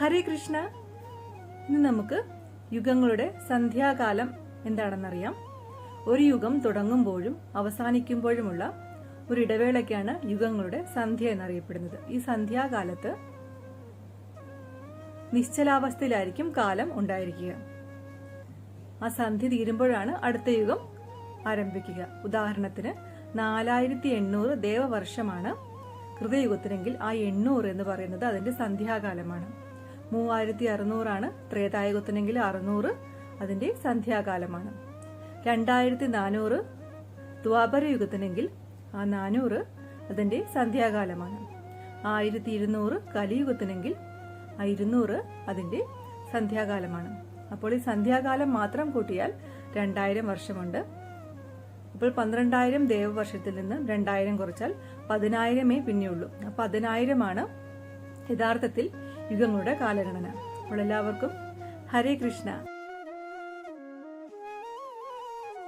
ഹരേ കൃഷ്ണ. ഇന്ന് നമുക്ക് യുഗങ്ങളുടെ സന്ധ്യാകാലം എന്താണെന്നറിയാം. ഒരു യുഗം തുടങ്ങുമ്പോഴും അവസാനിക്കുമ്പോഴുമുള്ള ഒരു ഇടവേളയ്ക്കാണ് യുഗങ്ങളുടെ സന്ധ്യ എന്നറിയപ്പെടുന്നത്. ഈ സന്ധ്യാകാലത്ത് നിശ്ചലാവസ്ഥയിലായിരിക്കും കാലം ഉണ്ടായിരിക്കുക. ആ സന്ധ്യ തീരുമ്പോഴാണ് അടുത്ത യുഗം ആരംഭിക്കുക. ഉദാഹരണത്തിന് നാലായിരത്തി എണ്ണൂറ് ദേവവർഷമാണ് കൃതയുഗത്തിനെങ്കിൽ ആ എണ്ണൂറ് എന്ന് പറയുന്നത് അതിന്റെ സന്ധ്യാകാലമാണ്. മൂവായിരത്തി അറുന്നൂറാണ് ത്രേതായുഗത്തിനെങ്കിൽ അറുന്നൂറ് അതിന്റെ സന്ധ്യാകാലമാണ്. രണ്ടായിരത്തി നാനൂറ് ദ്വാപരയുഗത്തിനെങ്കിൽ ആ നാനൂറ് അതിന്റെ സന്ധ്യാകാലമാണ്. ആയിരത്തി ഇരുന്നൂറ് കലിയുഗത്തിനെങ്കിൽ ആ ഇരുന്നൂറ് അതിന്റെ സന്ധ്യാകാലമാണ്. അപ്പോൾ ഈ സന്ധ്യാകാലം മാത്രം കൂട്ടിയാൽ രണ്ടായിരം വർഷമുണ്ട്. അപ്പോൾ പന്ത്രണ്ടായിരം ദേവവർഷത്തിൽ നിന്ന് രണ്ടായിരം കുറച്ചാൽ പതിനായിരമേ പിന്നെയുള്ളൂ. ആ പതിനായിരമാണ് യഥാർത്ഥത്തിൽ യുഗങ്ങളുടെ കാലഗണന. അപ്പോൾ എല്ലാവർക്കും ഹരേ കൃഷ്ണ.